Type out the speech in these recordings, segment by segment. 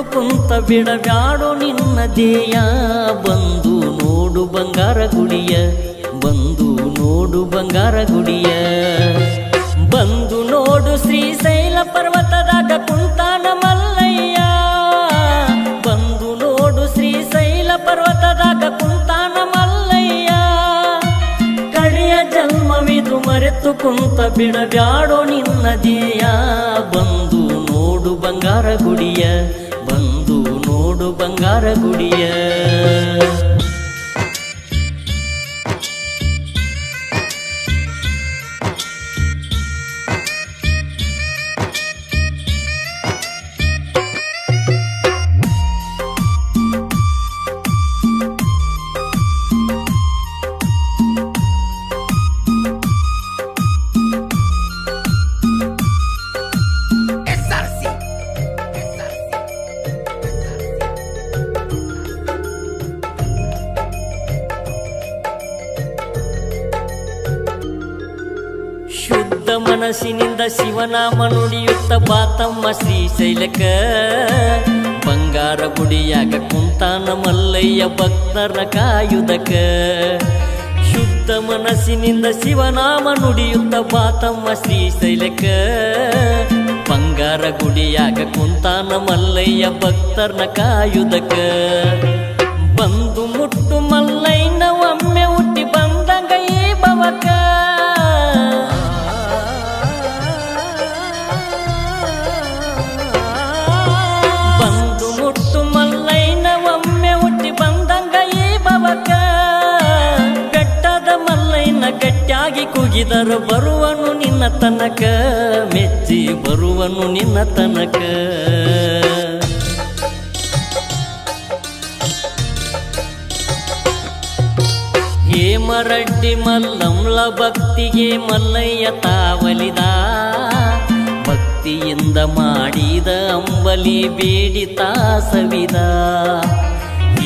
ಮರೆತು ಕುಂತ ಬಿಡಬ್ಯಾಡು ನಿನ್ನ ದೇಯ ಬಂದು ನೋಡು ಬಂಗಾರ ಗುಡಿಯ, ಬಂದು ನೋಡು ಬಂಗಾರ ಗುಡಿಯ. ಬಂದು ನೋಡು ಶ್ರೀಶೈಲ ಪರ್ವತದಾಗ ಕುಂತಾನ ಮಲ್ಲಯ್ಯ. ಬಂದು ನೋಡು ಶ್ರೀಶೈಲ ಪರ್ವತದಾಗ ಕುಂತಾನ ಮಲ್ಲಯ್ಯ. ಕಡೆಯ ಜನ್ಮವಿದು ಮರೆತು ಕುಂತ ಬಿಡಬ್ಯಾಡೋ ನಿನ್ನ ದೇಯ ಬಂದು ನೋಡು ಬಂಗಾರ ಗುಡಿಯ ಬಂಗಾರ ಗುಡಿಯ ಶುದ್ಧ ಮನಸ್ಸಿನಿಂದ ಶಿವನಾಮ ನುಡಿಯುತ್ತ ಬಾತಮ್ಮ ಶ್ರೀಶೈಲಕ. ಬಂಗಾರ ಗುಡಿಯಾಗ ಕುಂತಾನ ಮಲ್ಲಯ್ಯ ಭಕ್ತರ ಕಾಯುದಕ. ಶುದ್ಧ ಮನಸ್ಸಿನಿಂದ ಶಿವನಾಮ ನುಡಿಯುತ್ತ ಬಾತಮ್ಮ ಶ್ರೀಶೈಲಕ. ಬಂಗಾರ ಗುಡಿಯಾಗ ಕುಂತಾನ ಮಲ್ಲಯ್ಯ ಭಕ್ತರ್ನ ಕಾಯುದಕ. ಬಂದು ಮುಟ್ಟು ಮಲ್ಲಯ್ಯನ ಒಮ್ಮೆ ಹುಟ್ಟಿ ಬಂದಂಗ ಈ ಬವಕ ಗಟ್ಟಿಯಾಗಿ ಕುಗಿದರು ಬರುವನು ನಿನ್ನ ತನಕ, ಮೆಚ್ಚಿ ಬರುವನು ನಿನ್ನ ತನಕ. ಹೇಮರಡ್ಡಿ ಮಲ್ಲಮ್ಲ ಭಕ್ತಿಗೆ ಮಲ್ಲಯ್ಯ ತಾವಲಿದ, ಭಕ್ತಿಯಿಂದ ಮಾಡಿದ ಅಂಬಲಿ ಬೇಡಿ ತಾಸವಿದ.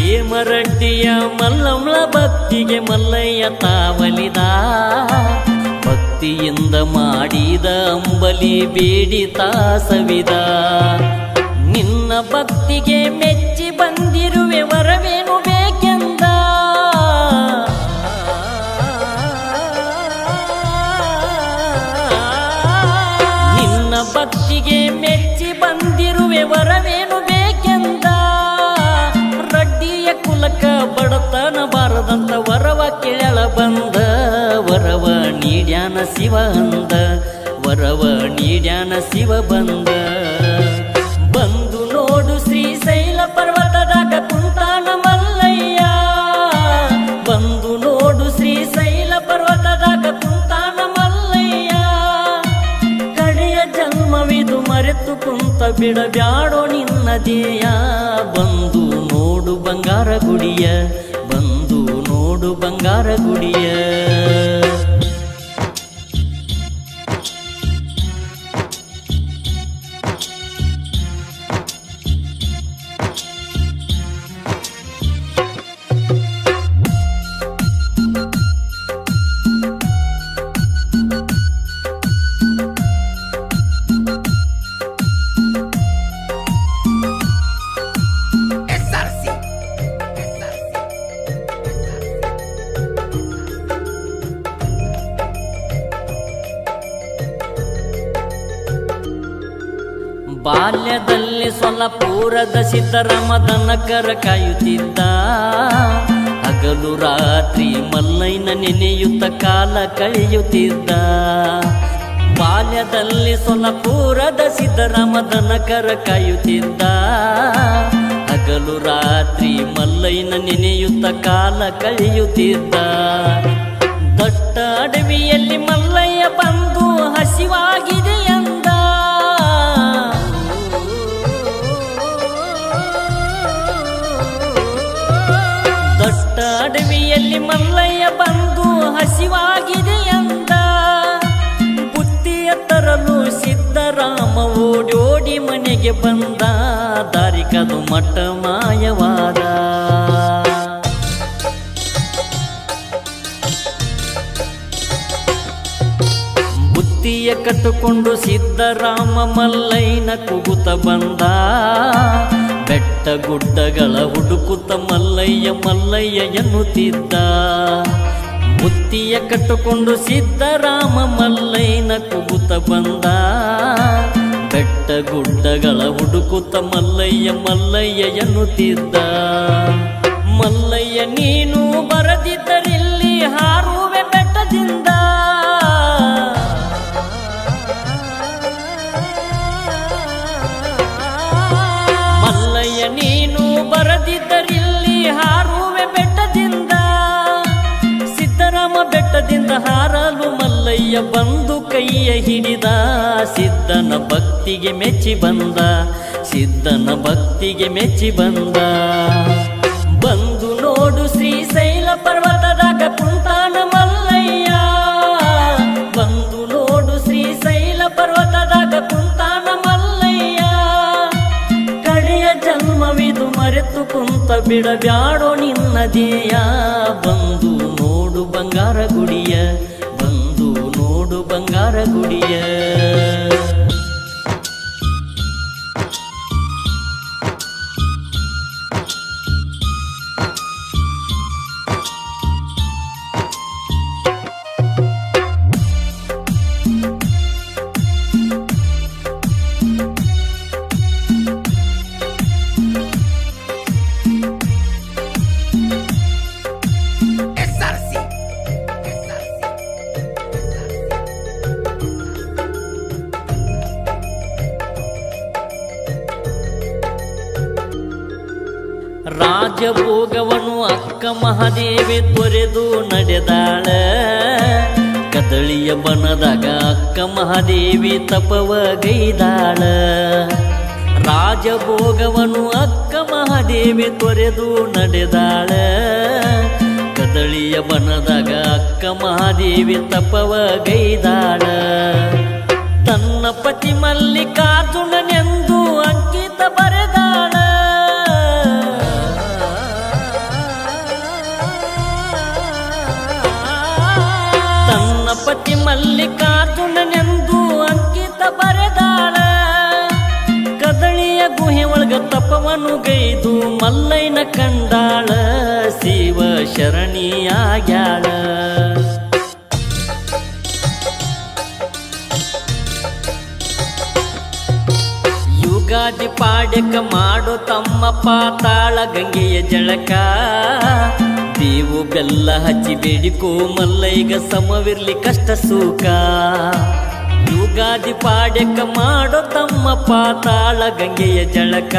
ಹೇಮರಡ್ಡಿಯ ಮಲ್ಲಮ್ಮಳ ಭಕ್ತಿಗೆ ಮಲ್ಲಯ್ಯ ತಾವಲಿದ. ಭಕ್ತಿಯಿಂದ ಮಾಡಿದ ಅಂಬಲಿ ಬೇಡಿ ತಾಸವಿದ. ನಿನ್ನ ಭಕ್ತಿಗೆ ಮೆಚ್ಚಿ ಬಂದಿರುವೆ, ವರವೇನು ಬೇಕೆಂದ ಅಂದ ವರವ ನೀಡ್ಯಾನ ಶಿವ ಬಂದ. ಬಂದು ನೋಡು ಶ್ರೀಶೈಲ ಪರ್ವತದಾಗ ಕುಂತಾನ ಮಲ್ಲಯ್ಯ. ಬಂದು ನೋಡು ಶ್ರೀಶೈಲ ಪರ್ವತದಾಗ ಕುಂತಾನ ಮಲ್ಲಯ್ಯ. ಕಡೆಯ ಜನ್ಮವಿದು ಮರೆತು ಕುಂತ ಬಿಡಬ್ಯಾಡೋ ನಿನ್ನ ದೇಯ ಬಂದು ನೋಡು ಬಂಗಾರ ಗುಡಿಯ, ಬಂದು ನೋಡು ಬಂಗಾರ ಗುಡಿಯ. ಬಾಲ್ಯದಲ್ಲಿ ಸೊಲಪೂರದ ಸಿದ್ದರಾಮದನ ಕರ ಕಾಯುತ್ತಿದ್ದ. ಹಗಲು ರಾತ್ರಿ ಮಲ್ಲೈನ ನೆನೆಯುತ್ತ ಕಾಲ ಕಳೆಯುತ್ತಿದ್ದ. ಬಾಲ್ಯದಲ್ಲಿ ಸೊಲಪೂರದ ಸಿದ್ದರಾಮದನ ಕರ ಕಾಯುತ್ತಿದ್ದ. ಹಗಲು ರಾತ್ರಿ ಮಲ್ಲೈನ ನೆನೆಯುತ್ತ ಕಾಲ ಕಳೆಯುತ್ತಿದ್ದ. ದಟ್ಟ ಅಡವಿಯಲ್ಲಿ ಮಲ್ಲಯ್ಯ ಬಂದು ಹಸಿವಾಗಿದೆ ಎಂದ ಬುದ್ಧಿಯ ತರಲು ಸಿದ್ದರಾಮ ಓಡೋಡಿ ಮನೆಗೆ ಬಂದ. ದಾರಿಕದು ಮಠ ಮಾಯವಾದ. ಬುತ್ತಿಯ ಕಟ್ಟುಕೊಂಡು ಸಿದ್ದರಾಮ ಮಲ್ಲೈನ ಕುಗುತ ಬಂದ. ಬೆಟ್ಟ ಗುಡ್ಡಗಳ ಹುಡುಕುತ್ತ ಮಲ್ಲಯ್ಯ ಮಲ್ಲಯ್ಯ ಎನ್ನುತ್ತಿದ್ದ. ಬುತ್ತಿಯ ಕಟ್ಟುಕೊಂಡು ಸಿದ್ದರಾಮ ಮಲ್ಲೈನ ಕುಗುತ ಬಂದ. ಬೆಟ್ಟ ಗುಡ್ಡಗಳ ಹುಡುಕುತ್ತ ಮಲ್ಲಯ್ಯ ಮಲ್ಲಯ್ಯ ಎನ್ನುತ್ತಿದ್ದ ಮಲ್ಲಯ್ಯ, ನೀನು ಬರದಿದ್ದರಿಲ್ಲಿ ಹಾರುವೆ ಮಲ್ಲಯ್ಯ ಬಂದು ಕೈಯ ಹಿಡಿದ ಸಿದ್ದನ ಭಕ್ತಿಗೆ ಮೆಚ್ಚಿ ಬಂದ ಸಿದ್ದನ ಭಕ್ತಿಗೆ ಮೆಚ್ಚಿ ಬಂದ. ಬಂದು ನೋಡು ಶ್ರೀಶೈಲ ಪರ್ವತದಾಗ ಕುಂತಾನ ಮಲ್ಲಯ್ಯ. ಬಂದು ನೋಡು ಶ್ರೀಶೈಲ ಪರ್ವತದಾಗ ಕುಂತಾನ ಮಲ್ಲಯ್ಯ. ಕಡೆಯ ಜನ್ಮವಿದು ಮರೆತು ಕುಂತ ಬಿಡಬ್ಯಾಡೋ ನಿನ್ನ ಧ್ಯೇಯ. ಬಂದು ನೋಡು ಬಂಗಾರ ಗುಡಿಯ ನೋಡು ಬಂಗಾರ ಗುಡಿಯ. ರಾಜಭೋಗವನು ಅಕ್ಕ ಮಹಾದೇವಿ ತೊರೆದು ನಡೆದಾಳ. ಕದಳಿಯ ಬನದಾಗ ಅಕ್ಕ ಮಹಾದೇವಿ ತಪವ ಗೈದಾಳ ರಾಜಭೋಗವನು ಅಕ್ಕ ಮಹಾದೇವಿ ತೊರೆದು ನಡೆದಾಳ. ಕದಳಿಯ ಬನದಾಗ ಅಕ್ಕ ಮಹಾದೇವಿ ತಪವ ಗೈದಾಳ ತನ್ನ ಪತಿ ಮಲ್ಲಿಕಾರ್ಜುನನೆಂದು ಮಲ್ಲಿಕಾರ್ಜುನನೆಂದು ಅಂಕಿತ ಬರೆದಾಳ. ಕದಳಿಯ ಗುಹೆ ಒಳಗ ತಪವನ್ನು ಗೈದು ಮಲ್ಲೈನ ಕಂಡಾಳ. ಶಿವ ಶರಣಿಯಾಗ್ಯಾಳ. ಯುಗಾದಿ ಪಾಡ್ಯಕ ಮಾಡು ತಮ್ಮ ಪಾತಾಳ ಗಂಗೆಯ ಜಳಕ. ದೇವು ಬೆಲ್ಲ ಹಚ್ಚಿ ಬೇಡಿಕೋ ಮಲ್ಲೈಗ ಸಮವಿರ್ಲಿ ಕಷ್ಟ ಸೂಕ ಯುಗಾದಿ ಪಾಡ್ಯಕ್ಕ ಮಾಡೋ ತಮ್ಮ ಪಾತಾಳ ಗಂಗೆಯ ಜಳಕ.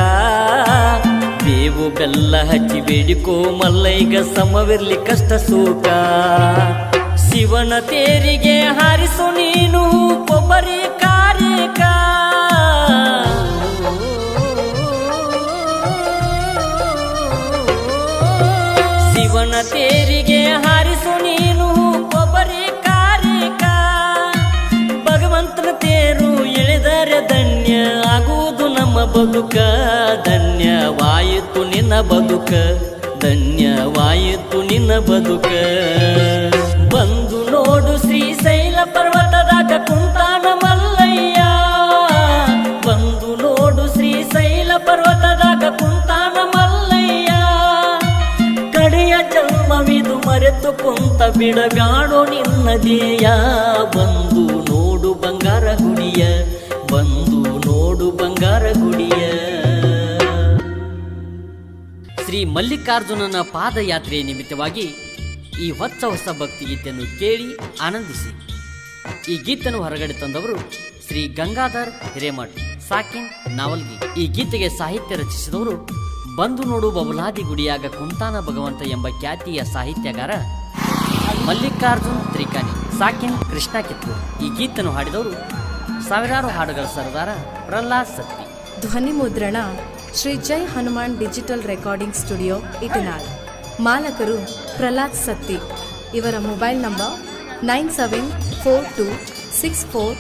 ಬೇವು ಬೆಲ್ಲ ಹಚ್ಚಿ ಬೇಡಿಕೋ ಮಲ್ಲೈಗ ಸಮವಿರ್ಲಿ ಕಷ್ಟ ಸೂಕ ಶಿವನ ತೇರಿಗೆ ಹಾರಿಸು ನೀನು ಕೊಬ್ಬರಿ ಕಾರಿಕ ತೇರಿಗೆ ಹಾರಿಸು ನೀನು ಕೊಬ್ಬರಿ ಕಾರಿಕ ಭಗವಂತನ ತೇರು ಎಳೆದರೆ ಧನ್ಯ, ಆಗುವುದು ನಮ್ಮ ಬದುಕ. ಧನ್ಯವಾಯಿತು ನಿನ್ನ ಬದುಕ, ಧನ್ಯವಾಯಿತು ನಿನ್ನ ಬದುಕ. ಕುಂತ ಬಿಡಗಾಡೋ ನಿನ್ನ ಧ್ಯೇಯ ಬಂದು ನೋಡು ಬಂಗಾರ ಗುಡಿಯ, ಬಂದು ನೋಡು ಬಂಗಾರ ಗುಡಿಯ. ಶ್ರೀ ಮಲ್ಲಿಕಾರ್ಜುನನ ಪಾದಯಾತ್ರೆಯ ನಿಮಿತ್ತವಾಗಿ ಈ ಹೊಚ್ಚ ಹೊಸ ಭಕ್ತಿಗೀತೆಯನ್ನು ಕೇಳಿ ಆನಂದಿಸಿ. ಈ ಗೀತೆಯನ್ನು ಹೊರಗಡೆ ತಂದವರು ಶ್ರೀ ಗಂಗಾಧರ್ ಹಿರೇಮಠ್ ಸಾಕಿನ್ ನಾವಲ್ಗಿ. ಈ ಗೀತೆಗೆ ಸಾಹಿತ್ಯ ರಚಿಸಿದವರು ಬಂದು ನೋಡು ಬಬುಲಾದಿ ಗುಡಿಯಾಗ ಕುಂತಾನ ಭಗವಂತ ಎಂಬ ಖ್ಯಾತಿಯ ಸಾಹಿತ್ಯಗಾರ ಮಲ್ಲಿಕಾರ್ಜುನ್ ತ್ರಿಕಾನಿ, ಸಾಕಿನ್ ಕೃಷ್ಣ ಕಿತ್ತು ಈ ಗೀತನ್ನು ಹಾಡಿದವರು ಸಾವಿರಾರು ಹಾಡುಗಳ ಸರ್ದಾರ ಪ್ರಹ್ಲಾದ್ ಸತ್ತಿ. ಧ್ವನಿ ಮುದ್ರಣ, Shri Jai Hanuman digital recording studio Itanal ಮಾಲಕರು Prahlad Satti. ಇವರ mobile number nine seven four two six four